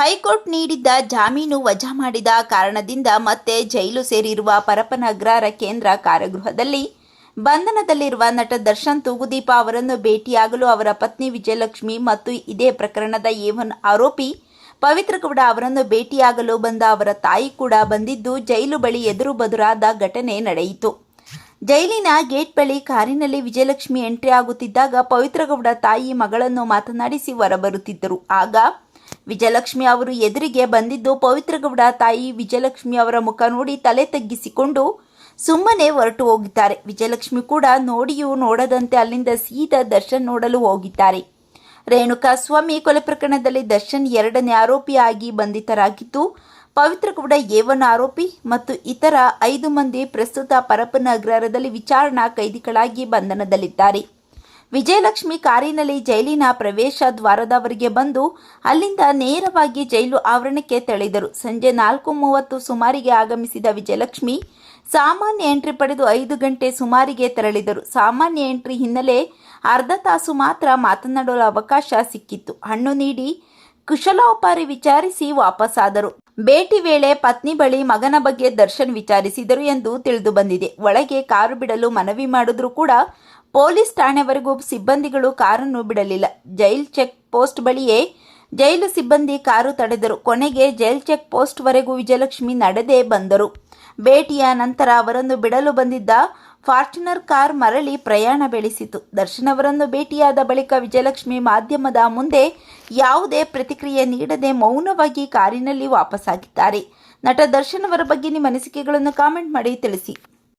High court ನೀಡಿದ್ದ ಜಾಮೀನು ವಜಾ ಮಾಡಿದ ಕಾರಣದಿಂದ ಮತ್ತೆ ಜೈಲು ಸೇರಿರುವ ಪರಪ್ಪನ ಅಗ್ರಹಾರ ಕೇಂದ್ರ ಕಾರಾಗೃಹದಲ್ಲಿ ಬಂಧನದಲ್ಲಿರುವ ನಟ ದರ್ಶನ್ ತೂಗುದೀಪ ಅವರನ್ನು ಭೇಟಿಯಾಗಲು ಅವರ ಪತ್ನಿ ವಿಜಯಲಕ್ಷ್ಮಿ ಮತ್ತು ಇದೇ ಪ್ರಕರಣದ ಏವನ್ ಆರೋಪಿ ಪವಿತ್ರಗೌಡ ಅವರನ್ನು ಭೇಟಿಯಾಗಲು ಬಂದ ಅವರ ತಾಯಿ ಕೂಡ ಬಂದಿದ್ದು, ಜೈಲು ಬಳಿ ಎದುರು ಬದುರಾದ ಘಟನೆ ನಡೆಯಿತು. ಜೈಲಿನ ಗೇಟ್ ಬಳಿ ಕಾರಿನಲ್ಲಿ ವಿಜಯಲಕ್ಷ್ಮಿ ಎಂಟ್ರಿ ಆಗುತ್ತಿದ್ದಾಗ ಪವಿತ್ರಗೌಡ ತಾಯಿ ಮಗಳನ್ನು ಮಾತನಾಡಿಸಿ ಹೊರಬರುತ್ತಿದ್ದರು. ಆಗ ವಿಜಯಲಕ್ಷ್ಮಿ ಅವರು ಎದುರಿಗೆ ಬಂದಿದ್ದು ಪವಿತ್ರಗೌಡ ತಾಯಿ ವಿಜಯಲಕ್ಷ್ಮಿ ಅವರ ಮುಖ ನೋಡಿ ತಲೆ ತಗ್ಗಿಸಿಕೊಂಡು ಸುಮ್ಮನೆ ಹೊರಟು ಹೋಗಿದ್ದಾರೆ. ವಿಜಯಲಕ್ಷ್ಮಿ ಕೂಡ ನೋಡಿಯೂ ನೋಡದಂತೆ ಅಲ್ಲಿಂದ ಸೀದಾ ದರ್ಶನ್ ನೋಡಲು ಹೋಗಿದ್ದಾರೆ. ರೇಣುಕಾ ಸ್ವಾಮಿ ಕೊಲೆ ಪ್ರಕರಣದಲ್ಲಿ ದರ್ಶನ್ ಎರಡನೇ ಆರೋಪಿಯಾಗಿ ಬಂಧಿತರಾಗಿದ್ದು, ಪವಿತ್ರಗೌಡ ಏವನ್ ಆರೋಪಿ ಮತ್ತು ಇತರ ಐದು ಮಂದಿ ಪ್ರಸ್ತುತ ಪರಪ್ಪನ ಅಗ್ರಹಾರದಲ್ಲಿ ವಿಚಾರಣಾ ಕೈದಿಗಳಾಗಿ ಬಂಧನದಲ್ಲಿದ್ದಾರೆ. ವಿಜಯಲಕ್ಷ್ಮಿ ಕಾರಿನಲ್ಲಿ ಜೈಲಿನ ಪ್ರವೇಶ ದ್ವಾರದವರೆಗೆ ಬಂದು ಅಲ್ಲಿಂದ ನೇರವಾಗಿ ಜೈಲು ಆವರಣಕ್ಕೆ ತೆಳೆದರು ಸಂಜೆ ನಾಲ್ಕು ಮೂವತ್ತು ಸುಮಾರಿಗೆ ಆಗಮಿಸಿದ ವಿಜಯಲಕ್ಷ್ಮಿ ಸಾಮಾನ್ಯ ಎಂಟ್ರಿ ಪಡೆದು ಐದು ಗಂಟೆ ಸುಮಾರಿಗೆ ತೆರಳಿದರು. ಸಾಮಾನ್ಯ ಎಂಟ್ರಿ ಹಿನ್ನೆಲೆ ಅರ್ಧ ತಾಸು ಮಾತ್ರ ಮಾತನಾಡಲು ಅವಕಾಶ ಸಿಕ್ಕಿತ್ತು. ಹಣ್ಣು ನೀಡಿ ಕುಶಲೋಪಾರಿ ವಿಚಾರಿಸಿ ವಾಪಸ್ಸಾದರು ಭೇಟಿ ವೇಳೆ ಪತ್ನಿ ಬಳಿ ಮಗನ ಬಗ್ಗೆ ದರ್ಶನ್ ವಿಚಾರಿಸಿದರು ಎಂದು ತಿಳಿದು ಬಂದಿದೆ. ಒಳಗೆ ಕಾರು ಬಿಡಲು ಮನವಿ ಮಾಡಿದ್ರು ಕೂಡ ಪೊಲೀಸ್ ಠಾಣೆವರೆಗೂ ಸಿಬ್ಬಂದಿಗಳು ಕಾರನ್ನು ಬಿಡಲಿಲ್ಲ ಜೈಲ್ ಚೆಕ್ ಪೋಸ್ಟ್ ಬಳಿಯೇ ಜೈಲು ಸಿಬ್ಬಂದಿ ಕಾರು ತಡೆದರು. ಕೊನೆಗೆ ಜೈಲ್ ಚೆಕ್ ಪೋಸ್ಟ್ವರೆಗೂ ವಿಜಯಲಕ್ಷ್ಮಿ ನಡೆದೇ ಬಂದರು. ಭೇಟಿಯ ನಂತರ ಅವರನ್ನು ಬಿಡಲು ಬಂದಿದ್ದ ಫಾರ್ಚುನರ್ ಕಾರ್ ಮರಳಿ ಪ್ರಯಾಣ ಬೆಳೆಸಿತು. ದರ್ಶನ್ ಅವರನ್ನು ಭೇಟಿಯಾದ ಬಳಿಕ ವಿಜಯಲಕ್ಷ್ಮಿ ಮಾಧ್ಯಮದ ಮುಂದೆ ಯಾವುದೇ ಪ್ರತಿಕ್ರಿಯೆ ನೀಡದೆ ಮೌನವಾಗಿ ಕಾರಿನಲ್ಲಿ ವಾಪಸ್ಸಾಗಿದ್ದಾರೆ ನಟ ದರ್ಶನ್ ಅವರ ಬಗ್ಗೆ ನಿಮ್ಮ ಅನಿಸಿಕೆಗಳನ್ನು ಕಾಮೆಂಟ್ ಮಾಡಿ ತಿಳಿಸಿ.